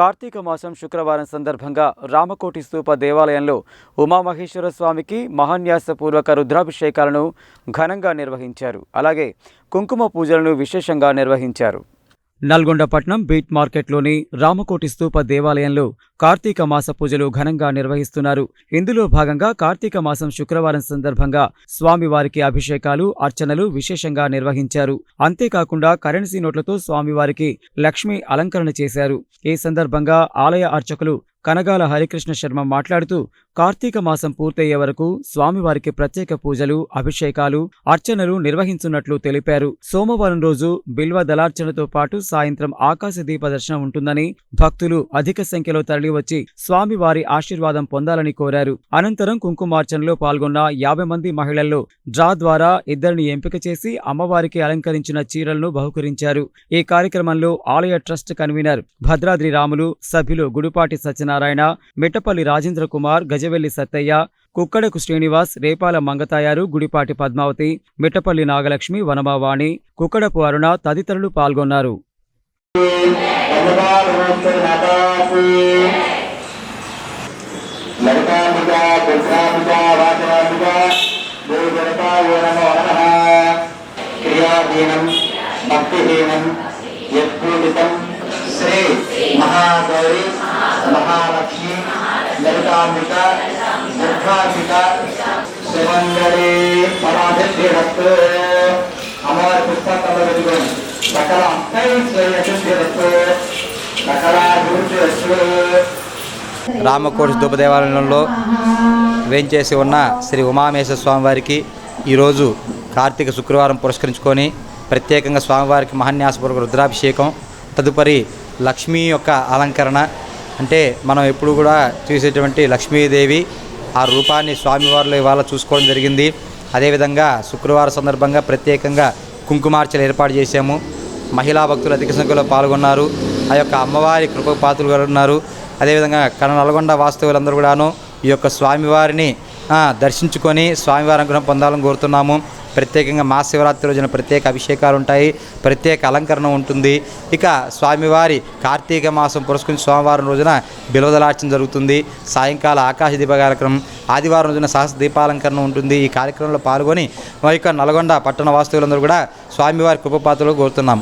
కార్తీక మాసం శుక్రవారం సందర్భంగా రామకోటి స్తూప దేవాలయంలో ఉమామహేశ్వర స్వామికి మహాన్యాసపూర్వక రుద్రాభిషేకాలను ఘనంగా నిర్వహించారు. అలాగే కుంకుమ పూజలను విశేషంగా నిర్వహించారు. నల్గొండపట్నం బీట్ మార్కెట్లోని రామకోటి స్తూప దేవాలయంలో కార్తీక మాస పూజలు ఘనంగా నిర్వహిస్తున్నారు. ఇందులో భాగంగా కార్తీక మాసం శుక్రవారం సందర్భంగా స్వామివారికి అభిషేకాలు అర్చనలు విశేషంగా నిర్వహించారు. అంతేకాకుండా కరెన్సీ నోట్లతో స్వామివారికి లక్ష్మీ అలంకరణ చేశారు. ఈ సందర్భంగా ఆలయ అర్చకులు కనగాల హరికృష్ణ శర్మ మాట్లాడుతూ కార్తీక మాసం పూర్తయ్యే వరకు స్వామివారికి ప్రత్యేక పూజలు అభిషేకాలు అర్చనలు నిర్వహించున్నట్లు తెలిపారు. సోమవారం రోజు బిల్వ దళార్చనతో పాటు సాయంత్రం ఆకాశ దీప దర్శనం ఉంటుందని భక్తులు అధిక సంఖ్యలో తరలి తరలివచ్చి స్వామివారి ఆశీర్వాదం పొందాలని కోరారు. అనంతరం కుంకుమార్చనలో పాల్గొన్న యాభై మంది మహిళల్లో డ్రా ద్వారా ఇద్దరిని ఎంపిక చేసి అమ్మవారికి అలంకరించిన చీరలను బహుకరించారు. ఈ కార్యక్రమంలో ఆలయ ట్రస్ట్ కన్వీనర్ భద్రాద్రి రాములు సభ్యులు గుడిపాటి సత్యనారాయణ మిట్టపల్లి రాజేంద్ర కుమార్ గజవెల్లి సత్తయ్య కుక్కడకు శ్రీనివాస్ రేపాల మంగతాయారు గుడిపాటి పద్మావతి మిట్టపల్లి నాగలక్ష్మి వనమావాణి కుక్కడపు అరుణ తదితరులు పాల్గొన్నారు. భక్తిహీనం యత్పూజితం శ్రీ మహాగౌరి మహాలక్ష్మి లలితాంబిక దుర్గాంబిక శివంగళి పరాధిరస్తు అమ్మవారి పుస్తకంలో పెట్టుకోండి సకల అష్టైశ్వర్యసిద్ధిరస్తు సకల అభివృద్ధి రామకోటి ధూప దేవాలయంలో వేంచేసి ఉన్న శ్రీ ఉమామేశ్వర స్వామివారికి ఈరోజు కార్తీక శుక్రవారం పురస్కరించుకొని ప్రత్యేకంగా స్వామివారికి మహాన్యాసపూర్వక రుద్రాభిషేకం తదుపరి లక్ష్మీ యొక్క అలంకరణ. అంటే మనం ఎప్పుడు కూడా చూసేటువంటి లక్ష్మీదేవి ఆ రూపాన్ని స్వామివారిలో ఇవాళ చూసుకోవడం జరిగింది. అదేవిధంగా శుక్రవారం సందర్భంగా ప్రత్యేకంగా కుంకుమార్చలు ఏర్పాటు చేశాము. మహిళా భక్తులు అధిక సంఖ్యలో పాల్గొన్నారు. ఆ యొక్క అమ్మవారి కృపపాత్రులు పాత్రలు ఉన్నారు అదేవిధంగా కన నల్గొండ వాస్తవులందరూ కూడాను ఈ యొక్క స్వామివారిని దర్శించుకొని స్వామివారి అనుగ్రహం పొందాలని కోరుతున్నాము. ప్రత్యేకంగా మహాశివరాత్రి రోజున ప్రత్యేక అభిషేకాలు ఉంటాయి ప్రత్యేక అలంకరణ ఉంటుంది. ఇక స్వామివారి కార్తీక మాసం పురస్కరించి సోమవారం రోజున బిలవదలార్చన జరుగుతుంది. సాయంకాల ఆకాశ దీప కార్యక్రమం ఆదివారం రోజున సహస్ర దీపాలంకరణ ఉంటుంది. ఈ కార్యక్రమంలో పాల్గొని మా యొక్క నల్గొండ పట్టణ వాస్తువులందరూ కూడా స్వామివారి కృపపాత్రలు కోరుతున్నాం